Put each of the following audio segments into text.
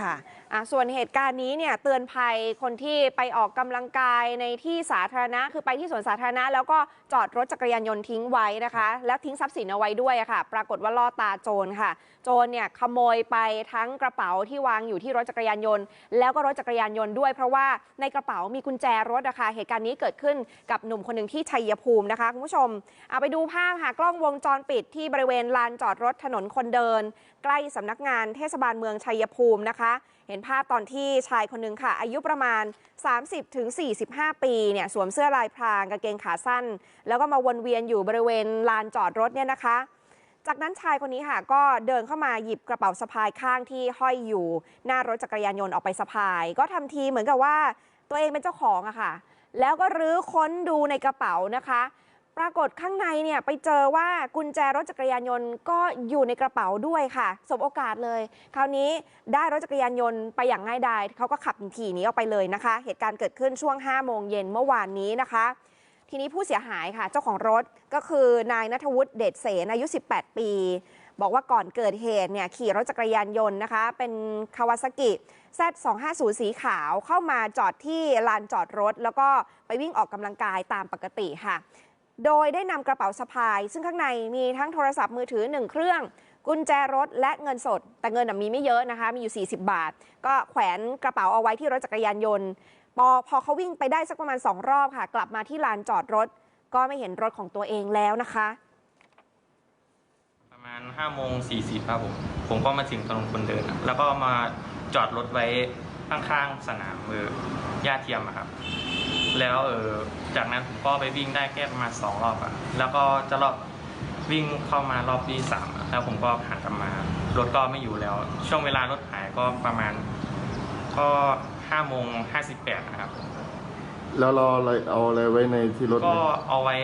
ค่ะะส่วนเหตุการณ์นี้เนี่ยเตือนภัยคนที่ไปออกกำลังกายในที่สาธารณะ คือไปที่สวนสาธารณะ แล้วก็จอดรถจักรยานยนต์ทิ้งไว้นะคะ แล้วทิ้งทรัพย์สินเอาไว้ด้วยค่ะ ปรากฏว่าล่อตาโจรค่ะ โจรเนี่ยขโมยไปทั้งกระเป๋าที่วางอยู่ที่รถจักรยานยนต์ แล้วก็รถจักรยานยนต์ด้วย เพราะว่าในกระเป๋ามีกุญแจรถนะคะเหตุการณ์นี้เกิดขึ้นกับหนุ่มคนหนึ่งที่ชัยภูมินะคะคุณผู้ชมเอาไปดูภาพค่ะกล้องวงจรปิดที่บริเวณลานจอดรถถนนคนเดิน ใกล้สำนักงานเทศบาลเมืองชัยภูมินะคะเห็นภาพตอนที่ชายคนหนึ่งค่ะ อายุประมาณ 30-45 ปีเนี่ยสวมเสื้อลายพรางกางเกงขาสั้น แล้วก็มาวนเวียนอยู่บริเวณลานจอดรถเนี่ยนะคะ จากนั้นชายคนนี้ค่ะก็เดินเข้ามาหยิบกระเป๋าสะพายข้างที่ห้อยอยู่ หน้ารถจักรยานยนต์ออกไปสะพาย ก็ทำทีเหมือนกับว่าตัวเองเป็นเจ้าของอะค่ะ แล้วก็รื้อค้นดูในกระเป๋านะคะ ปรากฏข้างในเนี่ยไปเจอว่ากุญแจรถจักรยานยนต์ก็อยู่ในกระเป๋าด้วยค่ะ สบโอกาสเลย คราวนี้ได้รถจักรยานยนต์ไปอย่างง่ายดายเขาก็ขับขี่นี้ออกไปเลยนะคะ เหตุการณ์เกิดขึ้นช่วง 5 โมงเย็นเมื่อวานนี้นะคะ ทีนี้ผู้เสียหายค่ะเจ้าของรถก็คือนายนัทวุฒิเดชเสนอายุ 18 ปี บอกว่าก่อนเกิดเหตุเนี่ยขี่รถจักรยานยนต์นะคะ เป็นคาวาซากิ Z250 สีขาวเข้ามาจอดที่ลานจอดรถ แล้วก็ไปวิ่งออกกำลังกายตามปกติค่ะ โดยได้นำกระเป๋าสะพาย ซึ่งข้างในมีทั้งโทรศัพท์มือถือ 1 เครื่อง กุญแจรถและเงินสด แต่เงินมีไม่เยอะนะคะ มีอยู่ 40 บาท ก็แขวนกระเป๋าเอาไว้ที่รถจักรยานยนต์พอพอเขาวิ่งไปได้สักประมาณ 2 รอบค่ะ กลับมาที่ลานจอดรถ ก็ไม่เห็นรถของตัวเองแล้วนะคะ ประมาณ5โมง40ครับผมผมก็มาถึงถนนคนเดิน แล้วก็มาจอดรถไว้ข้างๆสนามเออยาเทียมครับ แล้วเออจากนั้นผมก็ไปวิ่งได้แค่ประมาณสองรอบอะแล้วก็จะรอบวิ่งเข้ามารอบที่สามอะแล้วผมก็หันกลับมารถก็ไม่อยู่แล้ว ช่วงเวลารถหายก็ประมาณ ก็5โมง58นะครับ แล้วเราอะไรเอาอะไรไว้ในที่รถไหมก็เอาไว้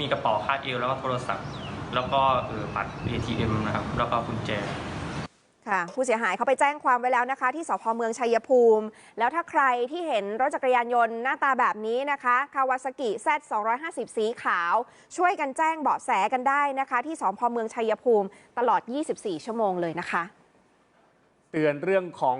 มีกระเป๋าคาดเอวแล้วก็โทรศัพท์ แล้วก็เออบัตร ATM นะครับ แล้วก็กุญแจ ค่ะผู้เสียหายเขาไปแจ้งความไว้แล้วนะคะ ที่สพเมืองชัยภูมิ แล้วถ้าใครที่เห็นรถจักรยานยนต์หน้าตาแบบนี้นะคะคาวาซากิ Z 250 สีขาว ช่วยกันแจ้งเบาะแสกันได้นะคะ ที่สพเมืองชัยภูมิตลอด 24 ชั่วโมงเลยนะคะ เตือนเรื่องของ